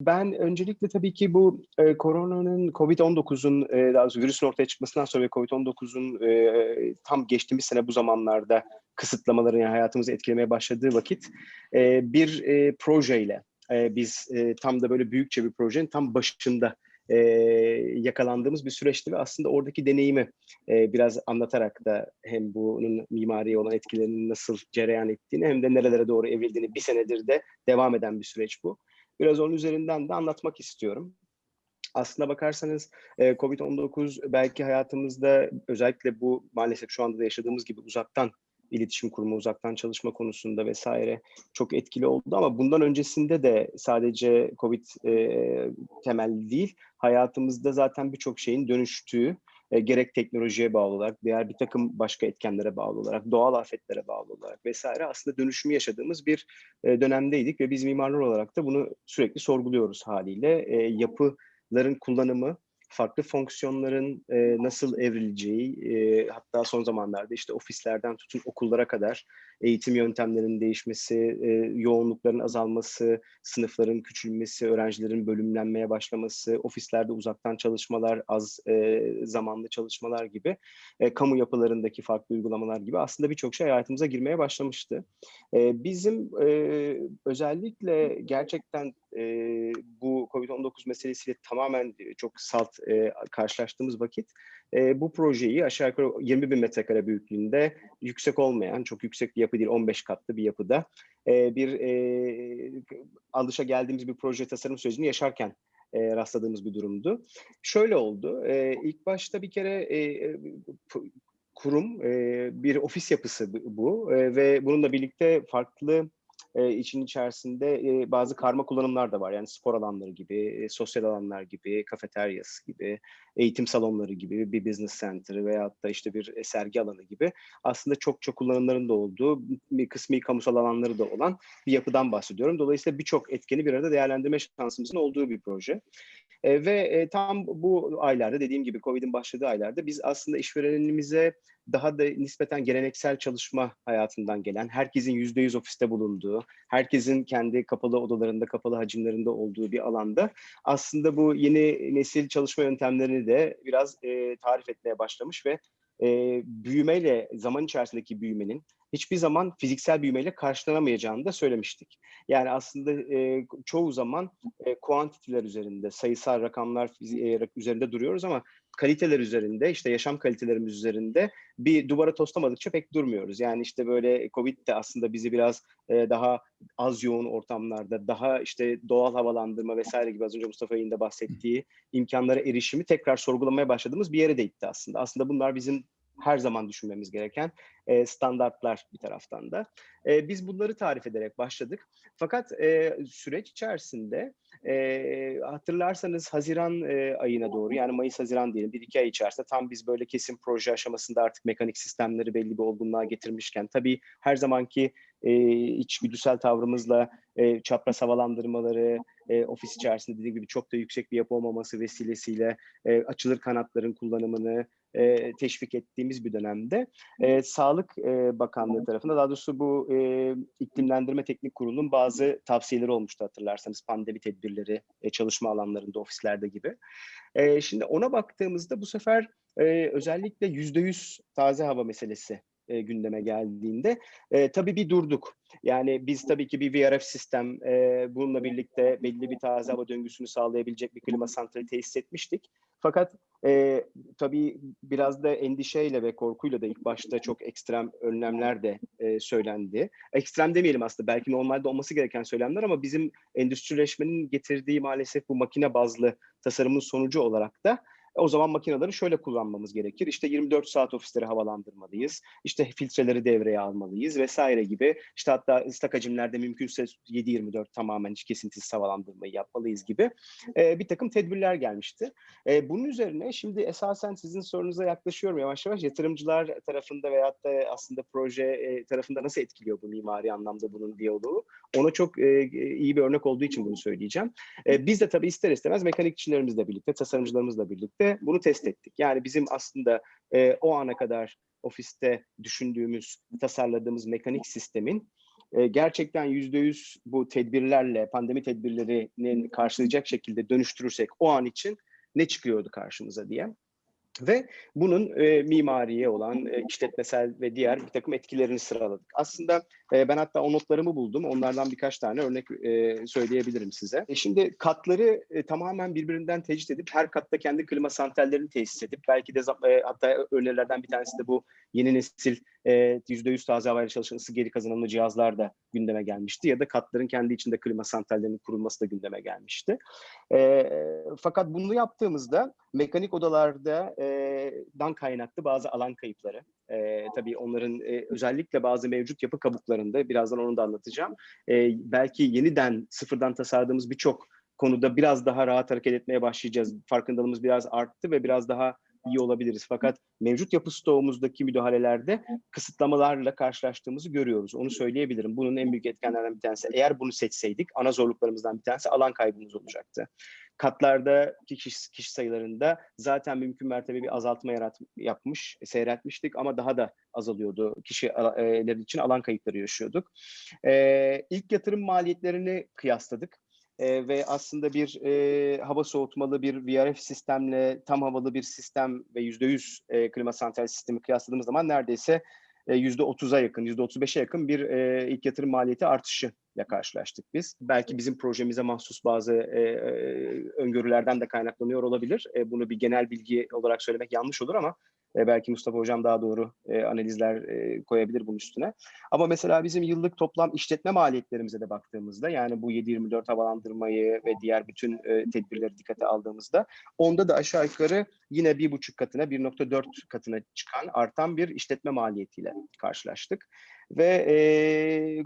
Ben öncelikle tabii ki bu e, koronanın, COVID-19'un e, daha doğrusu virüsün ortaya çıkmasından sonra ve COVID-19'un e, tam geçtiğimiz sene bu zamanlarda kısıtlamaların yani hayatımızı etkilemeye başladığı vakit e, bir e, projeyle e, biz e, tam da böyle büyükçe bir projenin tam başında e, yakalandığımız bir süreçti ve aslında oradaki deneyimi e, biraz anlatarak da hem bunun mimariye olan etkilerinin nasıl cereyan ettiğini hem de nerelere doğru evrildiğini bir senedir de devam eden bir süreç bu. Biraz onun üzerinden de anlatmak istiyorum. Aslına bakarsanız e, COVID-19 belki hayatımızda özellikle bu maalesef şu anda da yaşadığımız gibi uzaktan iletişim kurma, uzaktan çalışma konusunda vesaire çok etkili oldu ama bundan öncesinde de sadece COVID e, temelli değil, hayatımızda zaten birçok şeyin dönüştüğü, e, gerek teknolojiye bağlı olarak, diğer bir takım başka etkenlere bağlı olarak, doğal afetlere bağlı olarak vesaire aslında dönüşümü yaşadığımız bir e, dönemdeydik ve biz mimarlar olarak da bunu sürekli sorguluyoruz haliyle. E, yapıların kullanımı, farklı fonksiyonların e, nasıl evrileceği, e, hatta son zamanlarda işte ofislerden tutun okullara kadar eğitim yöntemlerinin değişmesi, e, yoğunlukların azalması, sınıfların küçülmesi, öğrencilerin bölümlenmeye başlaması, ofislerde uzaktan çalışmalar, az e, zamanlı çalışmalar gibi, e, kamu yapılarındaki farklı uygulamalar gibi aslında birçok şey hayatımıza girmeye başlamıştı. E, bizim e, özellikle gerçekten e, bu COVID-19 meselesiyle tamamen çok salt e, karşılaştığımız vakit e, bu projeyi aşağı yukarı 20 bin metrekare büyüklüğünde yüksek olmayan, çok yüksek bir yapı değil, 15 katlı bir yapıda e, bir e, alışa geldiğimiz bir proje tasarım sürecini yaşarken e, rastladığımız bir durumdu. Şöyle oldu, e, ilk başta bir kere e, kurum, e, bir ofis yapısı bu e, ve bununla birlikte farklı e, için içerisinde e, bazı karma kullanımlar da var. Yani spor alanları gibi, e, sosyal alanlar gibi, kafeteryası gibi, eğitim salonları gibi, bir business center veyahut da işte bir sergi alanı gibi aslında çok çok kullanımların da olduğu, bir kısmi kamusal alanları da olan bir yapıdan bahsediyorum. Dolayısıyla birçok etkeni bir arada değerlendirme şansımızın olduğu bir proje. E, ve e, tam bu aylarda dediğim gibi COVID'in başladığı aylarda biz aslında işverenimize daha da nispeten geleneksel çalışma hayatından gelen, herkesin yüzde yüz ofiste bulunduğu, herkesin kendi kapalı odalarında, kapalı hacimlerinde olduğu bir alanda aslında bu yeni nesil çalışma yöntemlerini de biraz e, tarif etmeye başlamış ve e, büyümeyle, zaman içerisindeki büyümenin hiçbir zaman fiziksel büyümeyle karşılanamayacağını da söylemiştik. Yani aslında e, çoğu zaman e, kuantitiler üzerinde, sayısal rakamlar e, üzerinde duruyoruz ama kaliteler üzerinde, işte yaşam kalitelerimiz üzerinde bir duvara toslamadıkça pek durmuyoruz. Yani işte böyle Covid de aslında bizi biraz e, daha az yoğun ortamlarda, daha işte doğal havalandırma vesaire gibi az önce Mustafa'nın da bahsettiği imkanlara erişimi tekrar sorgulamaya başladığımız bir yere de itti aslında. Aslında bunlar bizim her zaman düşünmemiz gereken e, standartlar bir taraftan da. E, biz bunları tarif ederek başladık. Fakat e, süreç içerisinde e, hatırlarsanız Haziran e, ayına doğru yani Mayıs-Haziran diyelim bir iki ay içerisinde tam biz böyle kesin proje aşamasında artık mekanik sistemleri belli bir olgunluğa getirmişken tabii her zamanki e, içgüdüsel tavrımızla e, çapraz havalandırmaları, e, ofis içerisinde dediğim gibi çok da yüksek bir yapı olmaması vesilesiyle e, açılır kanatların kullanımını, e, teşvik ettiğimiz bir dönemde e, Sağlık e, Bakanlığı tarafında daha doğrusu bu e, iklimlendirme teknik kurulunun bazı tavsiyeleri olmuştu hatırlarsanız pandemi tedbirleri e, çalışma alanlarında ofislerde gibi. E, şimdi ona baktığımızda bu sefer e, özellikle yüzde yüz taze hava meselesi e, gündeme geldiğinde e, tabii bir durduk. Yani biz tabii ki bir VRF sistem e, bununla birlikte belli bir taze hava döngüsünü sağlayabilecek bir klima santrali tesis etmiştik. Fakat e, tabii biraz da endişeyle ve korkuyla da ilk başta çok ekstrem önlemler de e, söylendi. Ekstrem demeyelim aslında belki normalde olması gereken söylemler ama bizim endüstrileşmenin getirdiği maalesef bu makine bazlı tasarımın sonucu olarak da o zaman makineleri şöyle kullanmamız gerekir. İşte 24 saat ofisleri havalandırmalıyız. İşte filtreleri devreye almalıyız vesaire gibi. İşte hatta ıslak hacimlerde mümkünse 7-24 tamamen hiç kesintisiz havalandırmayı yapmalıyız gibi e, bir takım tedbirler gelmişti. E, bunun üzerine şimdi esasen sizin sorunuza yaklaşıyorum yavaş yavaş. Yatırımcılar tarafında veyahut da aslında proje e, tarafında nasıl etkiliyor bu mimari anlamda bunun diyaloğu? Ona çok e, iyi bir örnek olduğu için bunu söyleyeceğim. E, biz de tabii ister istemez mekanikçilerimizle birlikte, tasarımcılarımızla birlikte de bunu test ettik. Yani bizim aslında e, o ana kadar ofiste düşündüğümüz, tasarladığımız mekanik sistemin e, gerçekten yüzde yüz bu tedbirlerle, pandemi tedbirlerini karşılayacak şekilde dönüştürürsek o an için ne çıkıyordu karşımıza diye. Ve bunun e, mimariye olan e, işletmesel ve diğer bir takım etkilerini sıraladık. Aslında e, ben hatta o notlarımı buldum. Onlardan birkaç tane örnek e, söyleyebilirim size. E, şimdi katları e, tamamen birbirinden tecrit edip her katta kendi klima santrallerini tesis edip belki de hatta önerilerden bir tanesi de bu yeni nesil e, %100 taze havayla çalışan ısı geri kazanımlı cihazlar da gündeme gelmişti. Ya da katların kendi içinde klima santrallerinin kurulması da gündeme gelmişti. Fakat bunu yaptığımızda mekanik odalarda dan kaynaklı bazı alan kayıpları, e, tabii onların e, özellikle bazı mevcut yapı kabuklarında, birazdan onu da anlatacağım, e, belki yeniden sıfırdan tasarladığımız birçok konuda biraz daha rahat hareket etmeye başlayacağız. Farkındalığımız biraz arttı ve biraz daha iyi olabiliriz. Fakat mevcut yapı stoğumuzdaki müdahalelerde kısıtlamalarla karşılaştığımızı görüyoruz. Onu söyleyebilirim. Bunun en büyük etkenlerden bir tanesi. Eğer bunu seçseydik ana zorluklarımızdan bir tanesi alan kaybımız olacaktı. Katlardaki kişi, kişi sayılarında zaten mümkün mertebe bir azaltma yarat, yapmış, seyretmiştik ama daha da azalıyordu. Kişiler için alan kayıpları yaşıyorduk. Ee, ilk yatırım maliyetlerini kıyasladık e, ve aslında bir e, hava soğutmalı bir VRF sistemle tam havalı bir sistem ve %100 e, klima santral sistemi kıyasladığımız zaman neredeyse %30'a yakın, %35'e yakın bir e, ilk yatırım maliyeti artışı ile karşılaştık biz. Belki bizim projemize mahsus bazı e, öngörülerden de kaynaklanıyor olabilir. E, bunu bir genel bilgi olarak söylemek yanlış olur ama e, belki Mustafa Hocam daha doğru e, analizler e, koyabilir bunun üstüne. Ama mesela bizim yıllık toplam işletme maliyetlerimize de baktığımızda yani bu 7-24 havalandırmayı ve diğer bütün e, tedbirleri dikkate aldığımızda onda da aşağı yukarı yine bir buçuk katına 1.4 katına çıkan artan bir işletme maliyetiyle karşılaştık. Ve e,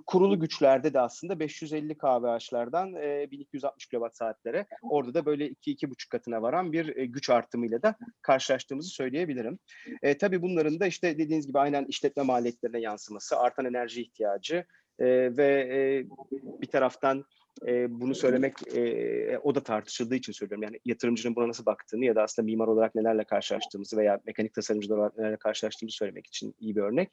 kurulu güçlerde de aslında 550 kWh'lardan e, 1260 kWh saatlere orada da böyle 2-2,5 katına varan bir e, güç artımıyla da karşılaştığımızı söyleyebilirim. E, tabii bunların da işte dediğiniz gibi aynen işletme maliyetlerine yansıması, artan enerji ihtiyacı e, ve e, bir taraftan e, bunu söylemek e, o da tartışıldığı için söylüyorum. Yani yatırımcının buna nasıl baktığını ya da aslında mimar olarak nelerle karşılaştığımızı veya mekanik tasarımcılar olarak nelerle karşılaştığımızı söylemek için iyi bir örnek.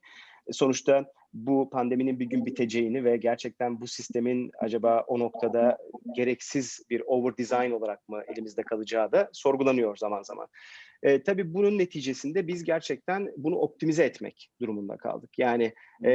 Sonuçta bu pandeminin bir gün biteceğini ve gerçekten bu sistemin acaba o noktada gereksiz bir over design olarak mı elimizde kalacağı da sorgulanıyor zaman zaman. E, tabii bunun neticesinde biz gerçekten bunu optimize etmek durumunda kaldık. Yani e,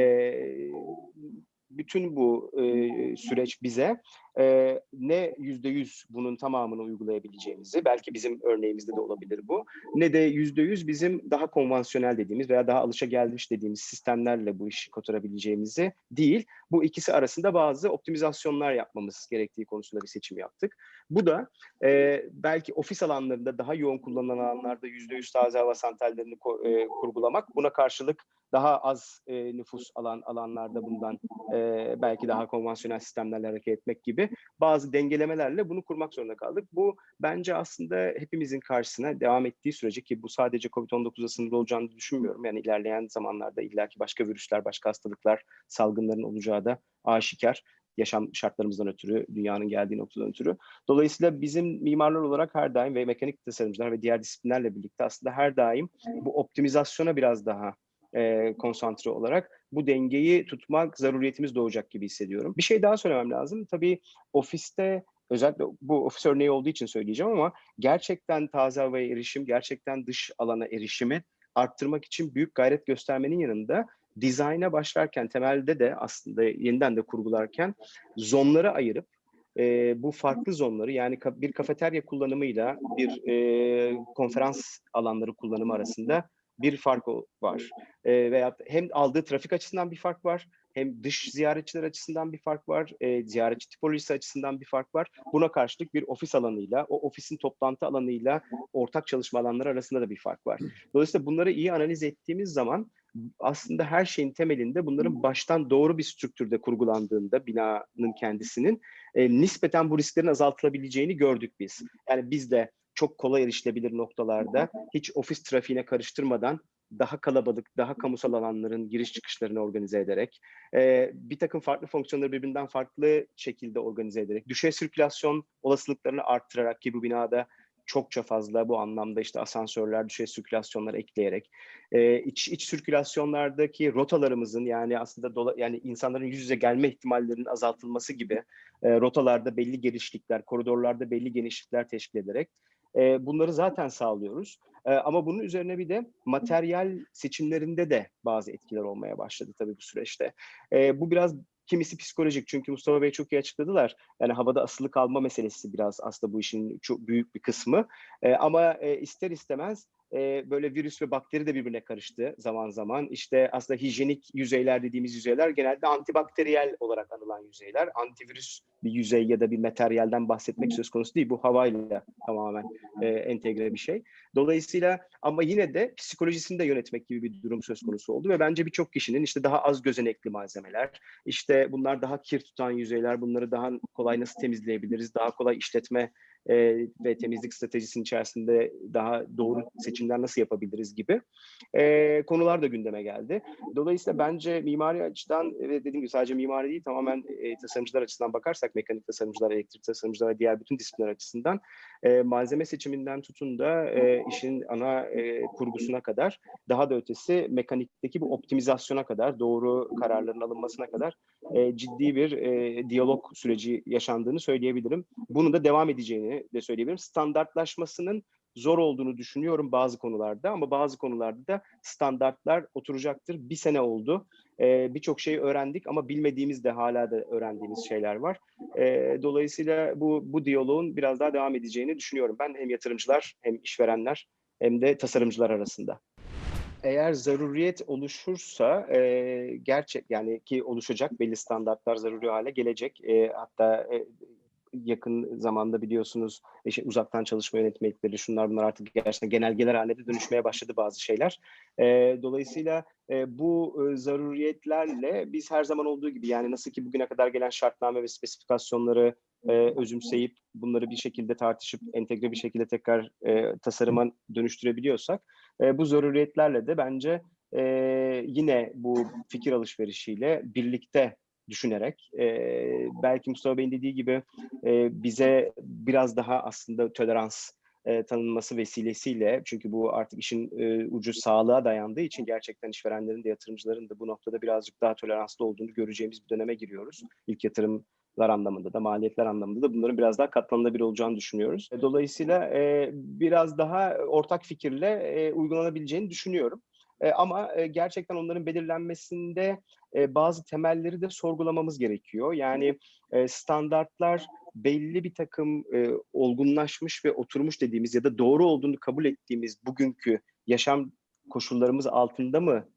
bütün bu e, süreç bize e, ne yüzde yüz bunun tamamını uygulayabileceğimizi, belki bizim örneğimizde de olabilir bu, ne de yüzde yüz bizim daha konvansiyonel dediğimiz veya daha alışa gelmiş dediğimiz sistemlerle bu işi kotarabileceğimizi değil, bu ikisi arasında bazı optimizasyonlar yapmamız gerektiği konusunda bir seçim yaptık. Bu da e, belki ofis alanlarında daha yoğun kullanılan alanlarda yüzde yüz taze hava santrallerini e, kurgulamak, buna karşılık daha az e, nüfus alan alanlarda bundan e, belki daha konvansiyonel sistemlerle hareket etmek gibi bazı dengelemelerle bunu kurmak zorunda kaldık. Bu bence aslında hepimizin karşısına devam ettiği sürece ki bu sadece COVID-19'a sınırlı olacağını düşünmüyorum. Yani ilerleyen zamanlarda illaki başka virüsler, başka hastalıklar, salgınların olacağı da aşikar yaşam şartlarımızdan ötürü, dünyanın geldiği noktadan ötürü. Dolayısıyla bizim mimarlar olarak her daim ve mekanik tasarımcılar ve diğer disiplinlerle birlikte aslında her daim bu optimizasyona biraz daha e, konsantre olarak bu dengeyi tutmak zaruriyetimiz doğacak gibi hissediyorum. Bir şey daha söylemem lazım. Tabii ofiste özellikle bu ofis örneği olduğu için söyleyeceğim ama gerçekten taze havaya erişim, gerçekten dış alana erişimi arttırmak için büyük gayret göstermenin yanında dizayna başlarken temelde de aslında yeniden de kurgularken zonları ayırıp e, bu farklı zonları yani bir kafeterya kullanımıyla bir e, konferans alanları kullanımı arasında bir fark var. E, veya hem aldığı trafik açısından bir fark var, hem dış ziyaretçiler açısından bir fark var, e, ziyaretçi tipolojisi açısından bir fark var. Buna karşılık bir ofis alanıyla, o ofisin toplantı alanıyla ortak çalışma alanları arasında da bir fark var. Dolayısıyla bunları iyi analiz ettiğimiz zaman aslında her şeyin temelinde bunların baştan doğru bir strüktürde kurgulandığında binanın kendisinin e, nispeten bu risklerin azaltılabileceğini gördük biz. Yani biz de çok kolay erişilebilir noktalarda hiç ofis trafiğine karıştırmadan daha kalabalık, daha kamusal alanların giriş çıkışlarını organize ederek, e, bir takım farklı fonksiyonları birbirinden farklı şekilde organize ederek, düşey sirkülasyon olasılıklarını arttırarak ki bu binada çokça fazla bu anlamda işte asansörler, düşey sirkülasyonlar ekleyerek e, iç iç sirkülasyonlardaki rotalarımızın yani aslında dola, yani insanların yüz yüze gelme ihtimallerinin azaltılması gibi e, rotalarda belli genişlikler, koridorlarda belli genişlikler teşkil ederek e, bunları zaten sağlıyoruz. E, ama bunun üzerine bir de materyal seçimlerinde de bazı etkiler olmaya başladı tabii bu süreçte. E, bu biraz kimisi psikolojik çünkü Mustafa Bey çok iyi açıkladılar. Yani havada asılı kalma meselesi biraz aslında bu işin çok büyük bir kısmı. E, ama e, ister istemez e, böyle virüs ve bakteri de birbirine karıştı zaman zaman. İşte aslında hijyenik yüzeyler dediğimiz yüzeyler genelde antibakteriyel olarak anılan yüzeyler. Antivirüs bir yüzey ya da bir materyalden bahsetmek söz konusu değil. Bu havayla tamamen e, entegre bir şey. Dolayısıyla ama yine de psikolojisini de yönetmek gibi bir durum söz konusu oldu ve bence birçok kişinin işte daha az gözenekli malzemeler, işte bunlar daha kir tutan yüzeyler, bunları daha kolay nasıl temizleyebiliriz, daha kolay işletme e, ve temizlik stratejisinin içerisinde daha doğru seçimler nasıl yapabiliriz gibi e, konular da gündeme geldi. Dolayısıyla bence mimari açıdan ve dediğim gibi sadece mimari değil tamamen e, tasarımcılar açısından bakarsak mekanik tasarımcılar, elektrik tasarımcılar ve diğer bütün disiplinler açısından e, malzeme seçiminden tutun da e, işin ana e, kurgusuna kadar daha da ötesi mekanikteki bu optimizasyona kadar doğru kararların alınmasına kadar e, ciddi bir e, diyalog süreci yaşandığını söyleyebilirim. Bunu da devam edeceğini de söyleyebilirim. Standartlaşmasının zor olduğunu düşünüyorum bazı konularda ama bazı konularda da standartlar oturacaktır. Bir sene oldu. Ee, Birçok şey öğrendik ama bilmediğimiz de hala da öğrendiğimiz şeyler var. Ee, dolayısıyla bu, bu diyaloğun biraz daha devam edeceğini düşünüyorum ben hem yatırımcılar hem işverenler hem de tasarımcılar arasında eğer zaruriyet oluşursa e, gerçek yani ki oluşacak belli standartlar zaruri hale gelecek. E, hatta e, yakın zamanda biliyorsunuz işte uzaktan çalışma yönetmelikleri şunlar bunlar artık gerçekten genelgeler haline dönüşmeye başladı bazı şeyler. E, dolayısıyla e, bu e, zaruriyetlerle biz her zaman olduğu gibi yani nasıl ki bugüne kadar gelen şartname ve spesifikasyonları e, özümseyip bunları bir şekilde tartışıp entegre bir şekilde tekrar e, tasarıma dönüştürebiliyorsak e, bu zaruriyetlerle de bence e, yine bu fikir alışverişiyle birlikte düşünerek e, belki Mustafa Bey'in dediği gibi e, bize biraz daha aslında tolerans e, tanınması vesilesiyle çünkü bu artık işin e, ucu sağlığa dayandığı için gerçekten işverenlerin de yatırımcıların da bu noktada birazcık daha toleranslı olduğunu göreceğimiz bir döneme giriyoruz. İlk yatırımlar anlamında da maliyetler anlamında da bunların biraz daha katlanılabilir olacağını düşünüyoruz. Dolayısıyla e, biraz daha ortak fikirle e, uygulanabileceğini düşünüyorum. E, ama e, gerçekten onların belirlenmesinde e, bazı temelleri de sorgulamamız gerekiyor. Yani standartlar belli bir takım olgunlaşmış ve oturmuş dediğimiz ya da doğru olduğunu kabul ettiğimiz bugünkü yaşam koşullarımız altında mı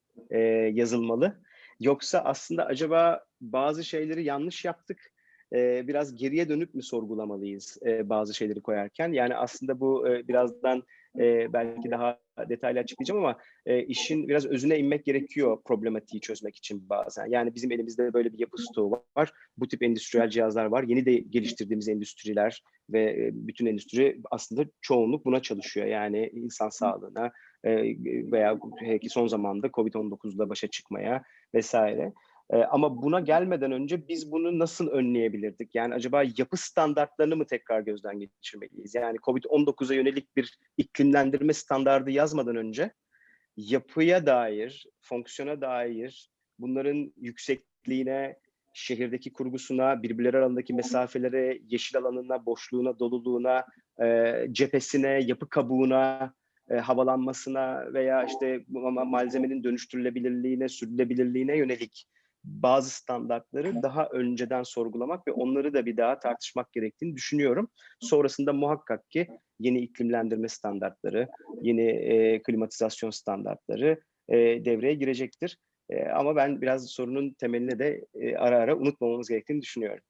yazılmalı? Yoksa aslında acaba bazı şeyleri yanlış yaptık, biraz geriye dönüp mü sorgulamalıyız bazı şeyleri koyarken? Yani aslında bu birazdan e, belki daha detaylı açıklayacağım ama e, işin biraz özüne inmek gerekiyor problematiği çözmek için bazen. Yani bizim elimizde böyle bir yapı stoğu var. Bu tip endüstriyel cihazlar var. Yeni de geliştirdiğimiz endüstriler ve bütün endüstri aslında çoğunluk buna çalışıyor. Yani insan sağlığına e, veya belki son zamanda COVID-19'la başa çıkmaya vesaire. E, ama buna gelmeden önce biz bunu nasıl önleyebilirdik? Yani acaba yapı standartlarını mı tekrar gözden geçirmeliyiz? Yani COVID-19'a yönelik bir iklimlendirme standardı yazmadan önce yapıya dair, fonksiyona dair, bunların yüksekliğine, şehirdeki kurgusuna, birbirleri arasındaki mesafelere, yeşil alanına, boşluğuna, doluluğuna, e, cephesine, yapı kabuğuna, e, havalanmasına veya işte malzemenin dönüştürülebilirliğine, sürdürülebilirliğine yönelik bazı standartları daha önceden sorgulamak ve onları da bir daha tartışmak gerektiğini düşünüyorum. Sonrasında muhakkak ki yeni iklimlendirme standartları, yeni e, klimatizasyon standartları e, devreye girecektir. E, ama ben biraz sorunun temeline de e, ara ara unutmamamız gerektiğini düşünüyorum.